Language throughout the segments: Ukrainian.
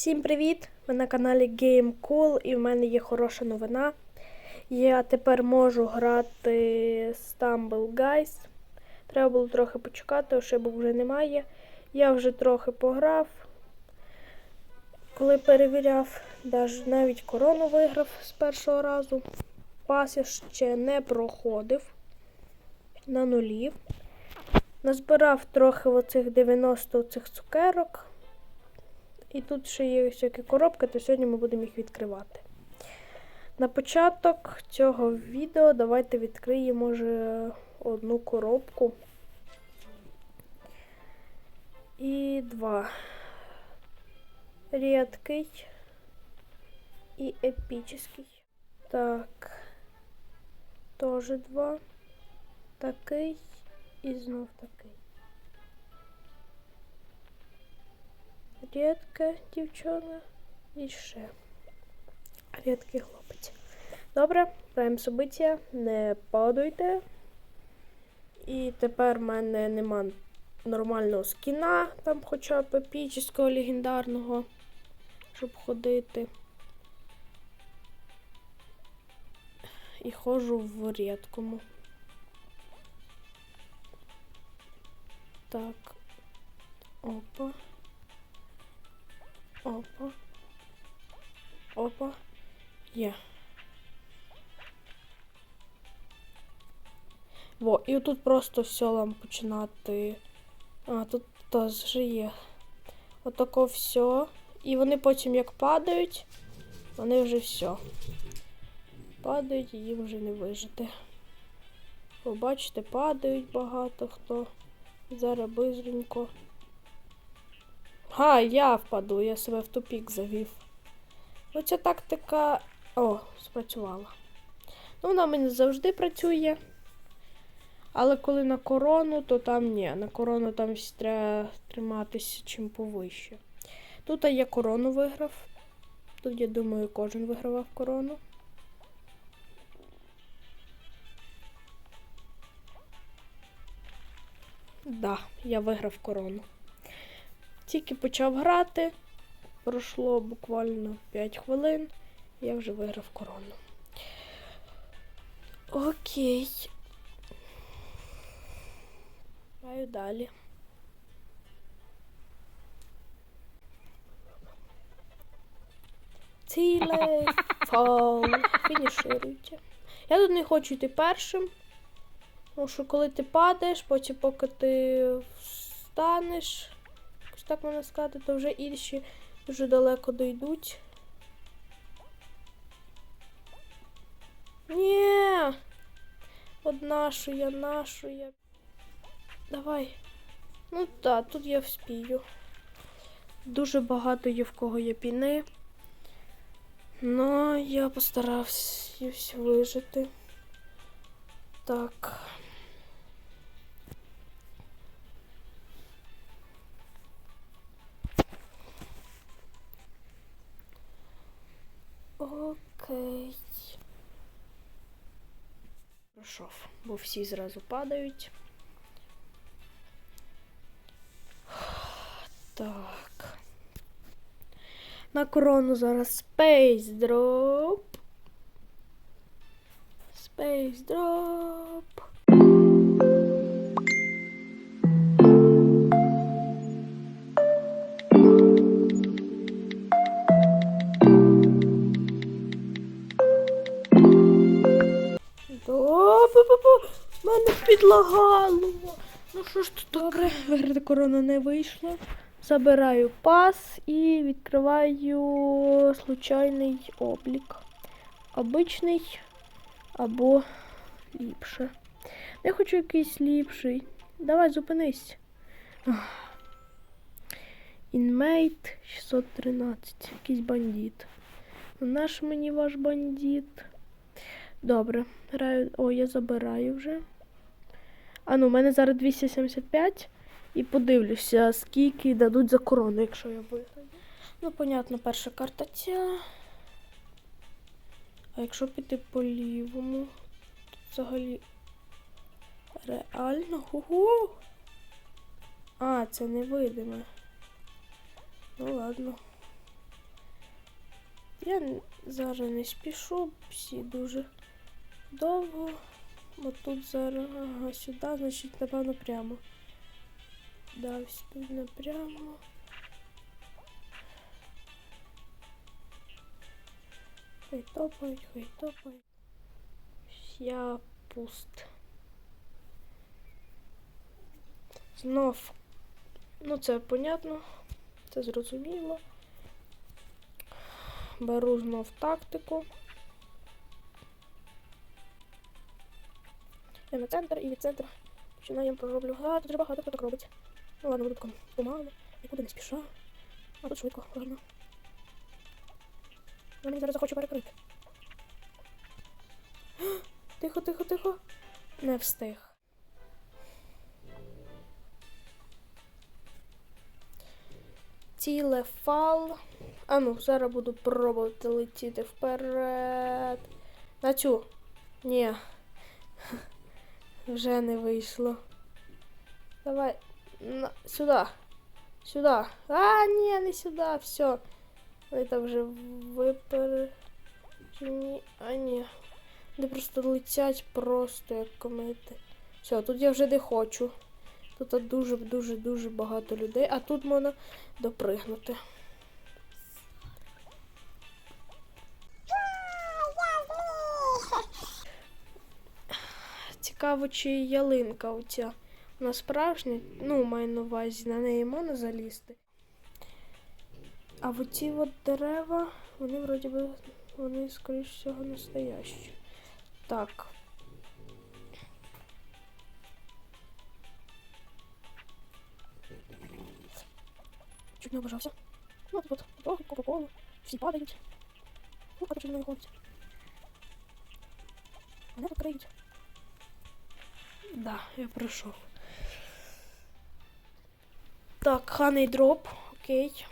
Всім привіт! Ви на каналі Game Cool і в мене є хороша новина. Я тепер можу грати Stumble Guys. Треба було трохи почекати, ошибок вже немає. Я вже трохи пограв. Коли перевіряв, навіть корону виграв з першого разу. Пас я ще не проходив на нулі. Назбирав трохи оцих 90 цих цукерок. І тут ще є всякі коробки, то сьогодні ми будемо їх відкривати. На початок цього відео давайте відкриємо може одну коробку. І два. Рідкий і епічний. Так. Тоже два. Такий і знов такий. Рідка дівчина і ще рідкий хлопець. Добре, граємо собиття, не падуйте. І тепер в мене нема нормального скіна, там хоча б епічного, легендарного, щоб ходити. І ходжу в рідкому. Так. Во, і тут просто все вам починати. А, тут теж є. Отако все. І вони потім як падають, вони вже все. Падають і їм вже не вижити. Побачите, падають багато хто. Зараз бистренько. Га, я впаду, я себе в тупік завів. Ну, ця тактика. О, спрацювала. Ну, вона в мене завжди працює. Але коли на корону, то там ні. На корону там треба триматися чим повище. Тут я корону виграв. Тут, я думаю, кожен вигравав корону. Да, я виграв корону. Тільки почав грати. Пройшло буквально 5 хвилин. Я вже виграв корону. Окей. Граю далі. Ціле фол. Фінішируйте. Я тут не хочу йти першим. Тому що коли ти падаєш, потім поки ти встанеш, якось так можна сказати, то вже інші дуже далеко дійдуть. Ні. От нашу я, нашу я. Давай. Ну так, тут я вспію. Дуже багато є в кого є піни. Но я постарався вижити. Так. Окей. Пройшов, бо всі зразу падають. Так. На корону зараз Space Drop. Space Drop. Мене підлагало. Ну що ж тут добре? Виграти корону не вийшло. Забираю пас і відкриваю случайний облік. Обичний або ліпше. Я хочу якийсь ліпший. Давай зупинись. Інмейт 613. Якийсь бандит. Наш мені ваш бандит. Добре. Граю. О, я забираю вже. А ну, у мене зараз 275. І подивлюся, скільки дадуть за корону, якщо я виграю. Ну, понятно, перша карта ця. А якщо піти по лівому, то взагалі реально. Ого! А, це невидиме. Ну ладно. Я зараз не спішу, всі дуже довго. От тут зараз ага, сюди, значить, напевно, прямо. Да, ось тут напрямо. Хай топають, хай топають. Я пуст. Знов. Ну, це понятно. Це зрозуміло. Беру знов тактику. Я на центр і від центру починаємо пророблю. А, тут багато хто так робить. Ну ладно, буду тако помало, нікуди не спіша. А тут швидко, ладно. Я мені зараз захочу перекрити. Тихо, тихо, тихо. Не встиг. Ціле фал. А ну, зараз буду пробувати летіти вперед. На цю. Ні. Вже не вийшло. Давай. На, сюди. Сюди. А, ні, не сюди. Все. Там вже випереджені. А ні. Вони просто летять просто як комети. Все, тут я вже не хочу. Тут дуже-дуже-дуже багато людей, а тут можна допригнути. Цікаво, чи ялинка оця. Вона справжня, ну, маю на увазі, на неї можна залізти. А оці от дерева, вони вроді би, вони, скоріш всього, настоящі. Так. Чуть не обожався. Ну, тут от, трохи кока-колу, всі падають. Ну, чуть не виходить. Мене тут криють. Да, я пройшов. Так, ханий дроп, окей.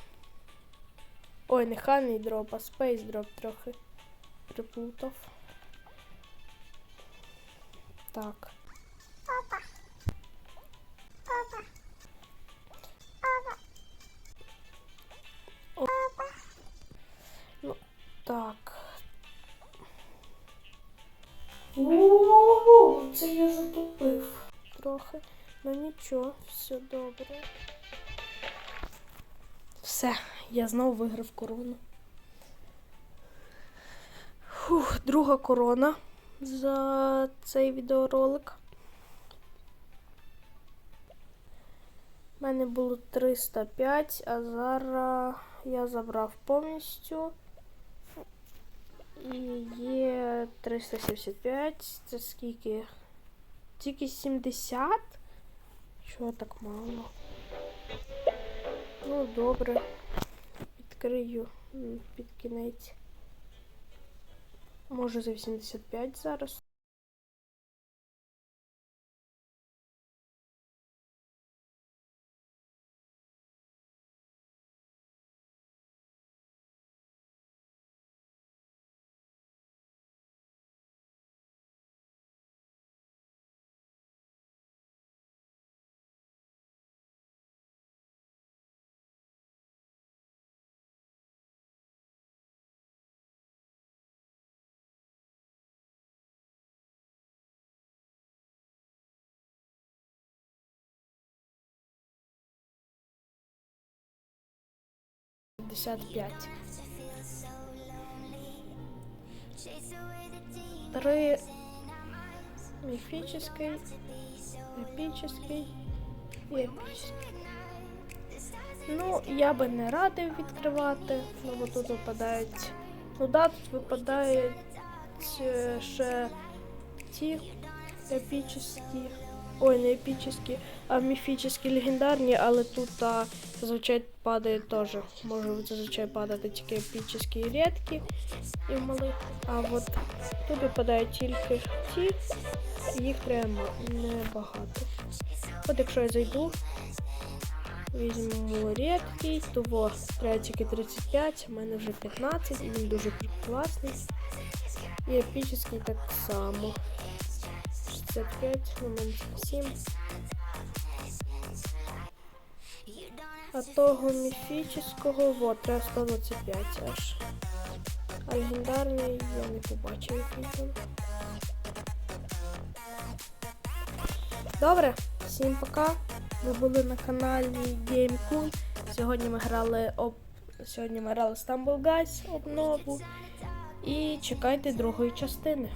Ой, не ханий дроп, а спейс дроп трохи приплутав. Так. О. Ну, так. О, це я затупив трохи. Ну нічого, все добре. Все, я знову виграв корону. Фух, друга корона за цей відеоролик. У мене було 305, а зараз я забрав повністю. І є 375. Це скільки? Тільки 70? Чого так мало? Ну, добре. Відкрию під кінець. Може за 85 зараз. Пятьдесят пять. Три мифической, эпической і епічний. Ну, я би не радив відкривати, ну бо тут випадають. Ну да, тут випадають ще ті епічні. Ой, не епічні, а міфічні легендарні, але тут а, зазвичай падає теж. Може зазвичай падати тільки епічні і рідкі і в малих. А от тут випадають тільки ті, їх треба небагато. От якщо я зайду, візьму рідкий, то во, треба тільки 35, у мене вже 15, і він дуже класний. І епічний так само. 65, у мене 7. А того міфічного, вот, треба 125 аж. А легендарний я не побачив який там. Добре, всім пока. Ви були на каналі GameCool. Сьогодні ми грали об... Сьогодні ми грали Stumble Guys обнову. І чекайте другої частини.